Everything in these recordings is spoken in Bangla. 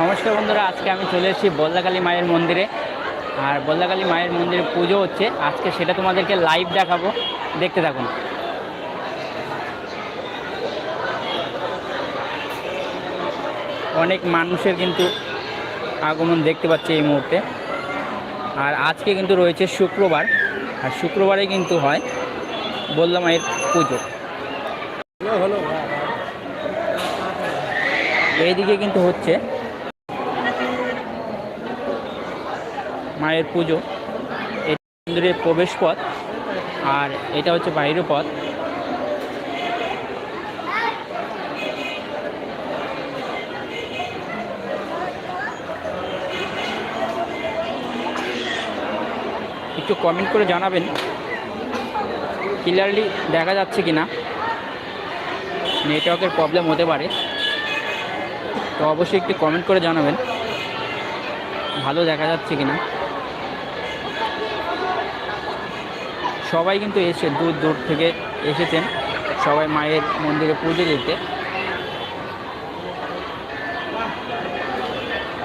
নমস্কার বন্ধুরা, আজকে আমি চলে এসেছি বল্লাকালী মায়ের মন্দিরে। আর বল্লাকালী মায়ের মন্দিরে পুজো হচ্ছে। আজকে সেটা তোমাদেরকে লাইভ দেখাবো। দেখতে থাকুন। অনেক মানুষের কিন্তু আগমন দেখতে পাচ্ছি এই মুহূর্তে। আর আজকে কিন্তু রয়েছে শুক্রবার। আর শুক্রবারে কিন্তু হয় বল্লা মায়ের পুজো। এইদিকে কিন্তু হচ্ছে মায়ের পুজো। মন্দিরের প্রবেশ পথ আর এটা হচ্ছে বাইরের পথ। একটু কমেন্ট করে জানাবেন ক্লিয়ারলি দেখা যাচ্ছে কি না নেটওয়ার্কের প্রবলেম হতে পারে। তো অবশ্যই একটু কমেন্ট করে জানাবেন, ভালো দেখা যাচ্ছে কি না সবাই কিন্তু এসে দূর দূর থেকে এসেছেন। সবাই মায়ের মন্দিরে পুজো দিতে।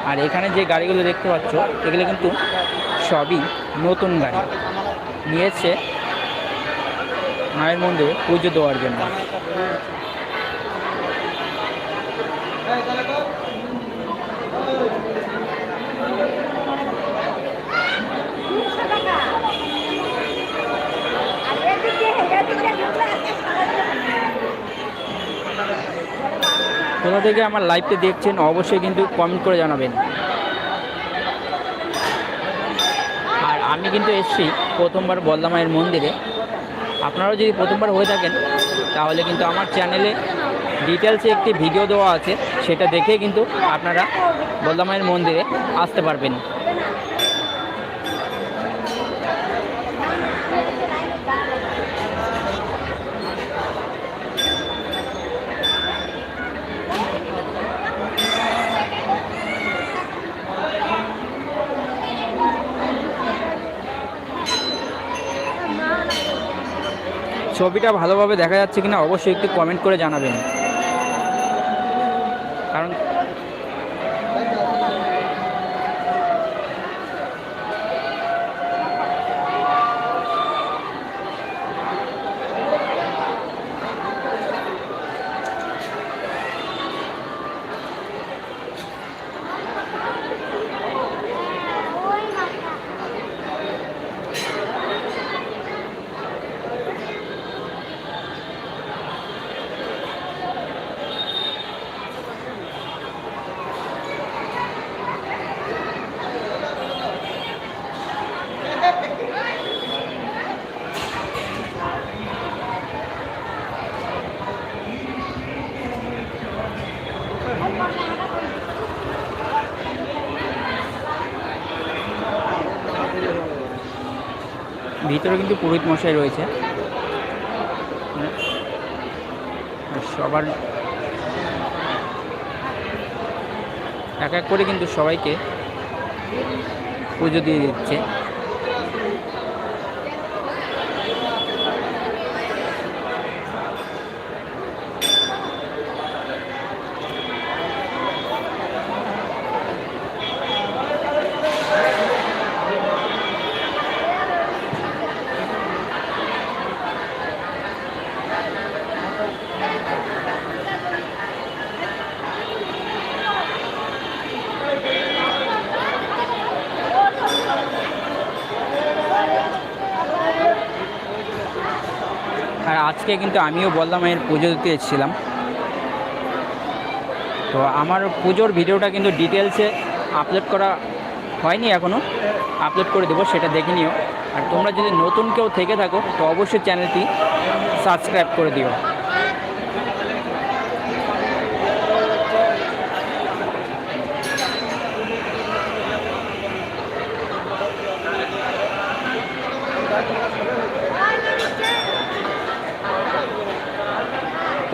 আর এখানে যে গাড়িগুলো দেখতে পাচ্ছ, এগুলো কিন্তু সবই নতুন গাড়ি। নিয়েছে মায়ের মন্দিরে পুজো দেওয়ার জন্য। কোথা থেকে আমার লাইভটা দেখছেন, অবশ্যই কিন্তু কমেন্ট করে জানাবেন। আর আমি কিন্তু এসেছি প্রথমবার বলদা মায়ের মন্দিরে। আপনারাও যদি প্রথমবার হয়ে থাকেন, তাহলে কিন্তু আমার চ্যানেলে ডিটেলসে একটি ভিডিও দেওয়া আছে, সেটা দেখে কিন্তু আপনারা বলদা মায়ের মন্দিরে আসতে পারবেন। ছবিটা ভালোভাবে দেখা যাচ্ছে কিনা অবশ্যই একটু কমেন্ট করে জানাবেন। কারণ ভিতরে কিন্তু পুরোহিত মশাই রয়েছে। সবার এক এক করে কিন্তু সবাইকে পুজো দিয়ে দিচ্ছে আর আজকে কিন্তু আমিও বললাম এর পুজো দিতে এসেছিলাম। তো আমার পুজোর ভিডিওটা কিন্তু ডিটেলসে আপলোড করা হয়নি এখনও আপলোড করে দেবো, সেটা দেখে নিও। আর তোমরা যদি নতুন কেউ থেকে থাকো, তো অবশ্যই চ্যানেলটি সাবস্ক্রাইব করে দিও।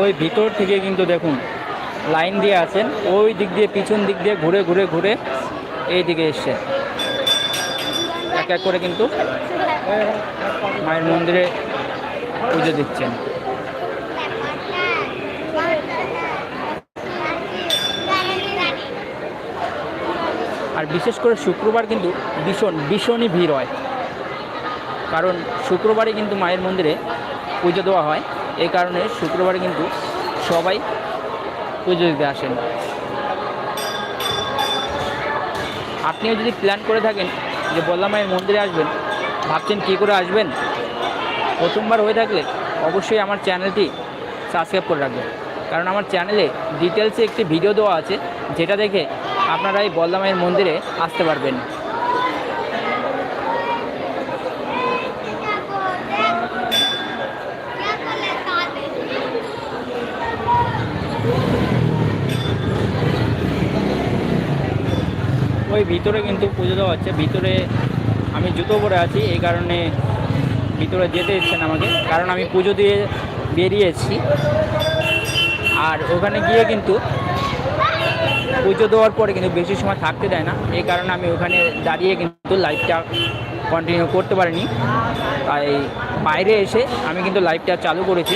ওই ভিতর থেকে কিন্তু দেখুন, লাইন দিয়ে আছেন, ওই দিক দিয়ে, পিছন দিক দিয়ে ঘুরে ঘুরে ঘুরে এই দিকে এসছে। এক এক করে কিন্তু মায়ের মন্দিরে পুজো দিচ্ছেন। আর বিশেষ করে শুক্রবার কিন্তু ভীষণ, ভীষণই ভিড় হয়। কারণ শুক্রবারে কিন্তু মায়ের মন্দিরে পুজো দেওয়া হয়। এই কারণে শুক্রবারে কিন্তু সবাই পুজো দিতে আসেন। আপনিও যদি প্ল্যান করে থাকেন যে বল্লা মায়ের মন্দিরে আসবেন, ভাবছেন কী করে আসবেন? প্রথমবার হয়ে থাকলে অবশ্যই আমার চ্যানেলটি সাবস্ক্রাইব করে রাখবেন। কারণ আমার চ্যানেলে ডিটেলসে একটি ভিডিও দেওয়া আছে, যেটা দেখে আপনারা এই বল্লা মায়ের মন্দিরে আসতে পারবেন। ওই ভিতরে কিন্তু পুজো দেওয়া হচ্ছে। ভিতরে আমি জুতো পরে আছি, এই কারণে ভিতরে যেতে দিচ্ছে না আমাকে। কারণ আমি পুজো দিয়ে বেরিয়েছি। আর ওখানে গিয়ে কিন্তু পুজো দেওয়ার পরে কিন্তু বেশি সময় থাকতে দেয় না। এই কারণে আমি ওখানে দাঁড়িয়ে কিন্তু লাইভটা কন্টিনিউ করতে পারিনি। তাই বাইরে এসে আমি কিন্তু লাইভটা চালু করেছি।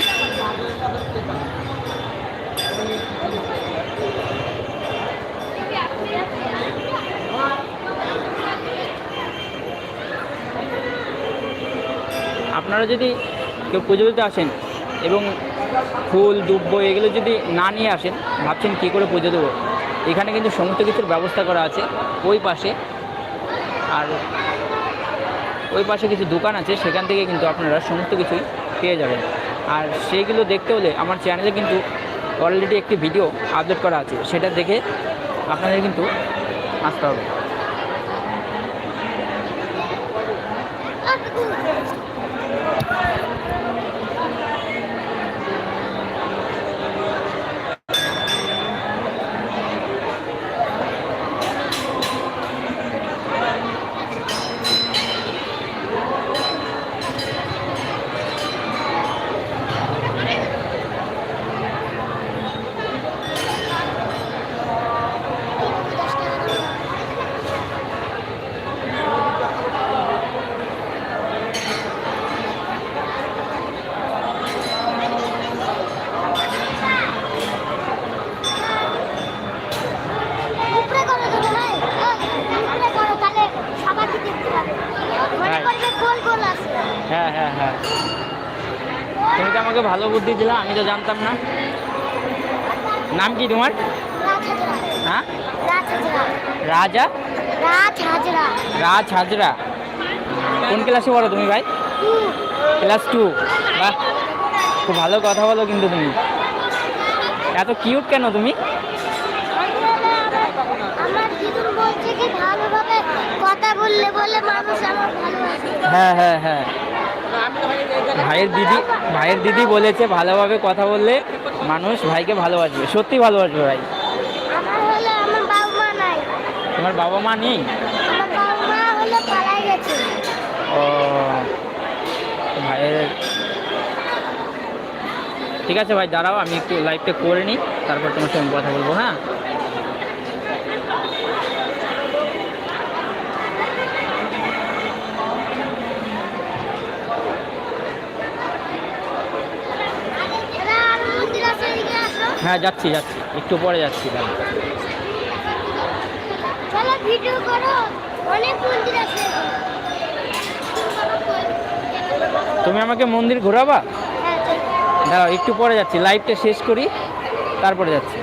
আপনারা যদি কেউ পুজো দিতে আসেন এবং ফুল দুব্য এগুলো যদি না নিয়ে আসেন, ভাবছেন কী করে পুজো দেবো? এখানে কিন্তু সমস্ত কিছুর ব্যবস্থা করা আছে। ওই পাশে আর ওই পাশে কিছু দোকান আছে, সেখান থেকে কিন্তু আপনারা সমস্ত কিছুই পেয়ে যাবেন। আর সেইগুলো দেখতে হলে আমার চ্যানেলে কিন্তু অলরেডি একটি ভিডিও আপলোড করা আছে। সেটা দেখে আপনাদের কিন্তু আসতে হবে উপরে করো তো ভাই উপরে করো তাহলে সবাই দেখতে পাবে মনে Right. করবে গোল গোল আছে হ্যাঁ হ্যাঁ হ্যাঁ তুমি তো আমাকে ভালো বুদ্ধি দিলা আমি তো জানতাম না। নাম কি তোমার? রাজ হ্যাঁ? রাজা? রাজ হাজরা। কোন ক্লাসে পড়ো তুমি ভাই? ক্লাস টু বাহ খুব ভালো কথা বলো কিন্তু তুমি। এত কিউট কেন তুমি? হ্যাঁ হ্যাঁ হ্যাঁ। ভাইয়ের দিদি ভাইয়ের দিদি বলেছে ভালোভাবে কথা বললে মানুষ ভাইকে ভালোবাসবে। সত্যি ভালোবাসবে ভাই। তোমার বাবা মা নেই? ও ভাইয়ের ঠিক আছে ভাই দাঁড়াও আমি একটু লাইভটা করে নিই তারপর তোমার সঙ্গে কথা বলব হ্যাঁ এরা আর মন্দির আছে এদিকে আসো হ্যাঁ যাচ্ছি যাচ্ছি। একটু পরে যাচ্ছি চলো ভিডিও করো। অনেক মন্দির আছে। তুমি আমাকে মন্দির ঘোরাবা? হ্যাঁ দাঁড়াও একটু পরে যাচ্ছি। লাইভটা শেষ করি তারপরে যাচ্ছি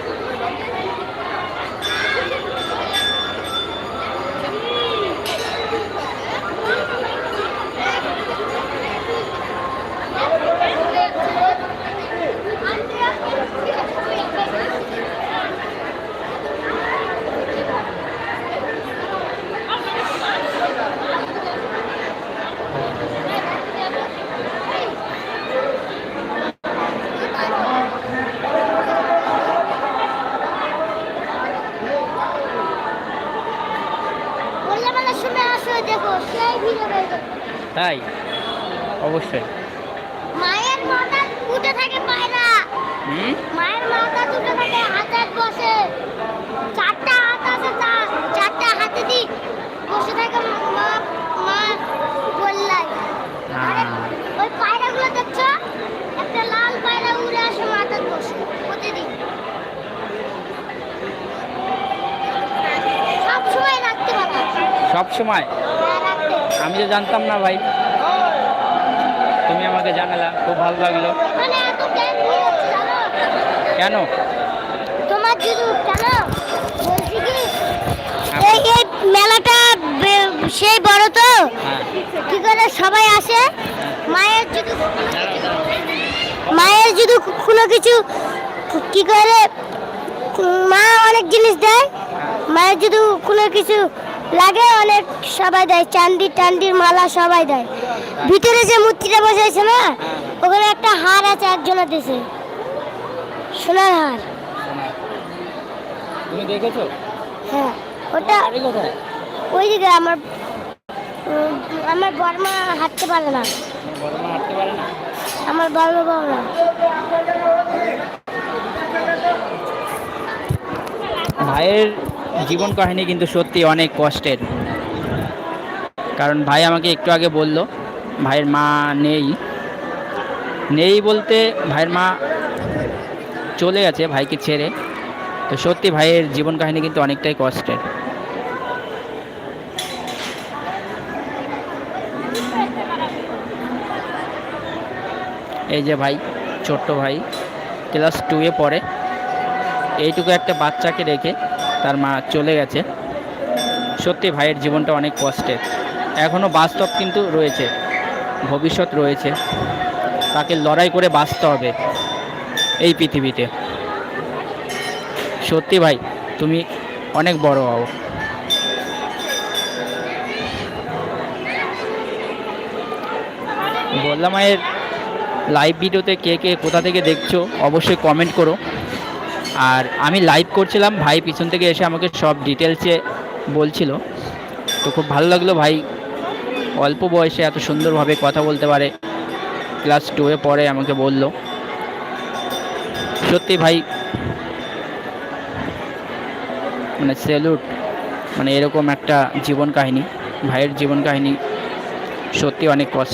বললে বেলার সময় আসো দেখো সেই ভিড়ে হয়ে যাবে। তাই অবশ্যই। মায়ের মাথা উঠে থাকে পায়রা। মায়ের মাথা উঠে থাকে হাতে বসে। চারটা হাত আছে চারটা হাতে দি বসে থাকে মা মা বললাই হ্যাঁ। ওই পায়রাগুলো দেখছ? একটা লাল পায়রা উড়ে আসে মাথার বসে প্রতিদিন সব সময় রাখতে সব সময় হ্যাঁ, আমি তো জানতাম না ভাই। তুমি আমাকে জানালা খুব ভালো লাগল। মানে? কেন? তোমার বলছি কি? এই এই মেলাটা সেই বড় তো? হ্যাঁ। কি করে সবাই আসে? মায়ের যদি মায়ের যদি কোনো কিছু কি করে? মা অনেক জিনিস দেয়। মায়ের যদি কোনো কিছু লাগে অনেক সবাই দেয় চান্দি টান্দির মালা সবাই দেয়। ভিতরে যে মূর্তিটা বসেছে না ওখানে একটা হার আছে একজনের দেশে। সোনার হার। তুমি দেখেছ? হ্যাঁ ওটা কোথায়? ওইদিকে আমার আমার বর্মা হাঁটতে পারে না। আমার বর্মা বাবা ভাইয়ের জীবন কাহিনী কিন্তু সত্যি অনেক কষ্টের। কারণ ভাই আমাকে একটু আগে বলল, ভাইয়ের মা নেই। নেই বলতে ভাইয়ের মা চলে গেছে ভাইকে ছেড়ে। তো সত্যি ভাইয়ের জীবন কাহিনী কিন্তু অনেকটাই কষ্টের। এই যে ভাই, ছোট্ট ভাই ক্লাস টুয়ে পড়ে। এইটুকু একটা বাচ্চাকে রেখে তার মা চলে গেছে। সত্যি ভাইয়ের জীবনটা অনেক কষ্টের। এখনও বাস্তব কিন্তু রয়েছে, ভবিষ্যৎ রয়েছে। তাকে লড়াই করে বাঁচতে হবে এই পৃথিবীতে। সত্যি ভাই, তুমি অনেক বড় হও। বললাম লাইভ ভিডিওতে কে কে, কোথা থেকে দেখছ, অবশ্যই কমেন্ট করো। আর আমি লাইভ করছিলাম, ভাই পিছন থেকে এসে আমাকে সব ডিটেলসে বলছিল। তো খুব ভালো লাগল ভাই। অল্প বয়সে এত সুন্দরভাবে কথা বলতে পারে। ক্লাস টুয়ে পরে আমাকে বলল। সত্যি ভাই মানে সেলুট মানে এরকম একটা জীবন কাহিনী, ভাইয়ের জীবন কাহিনী সত্যি অনেক কষ্ট।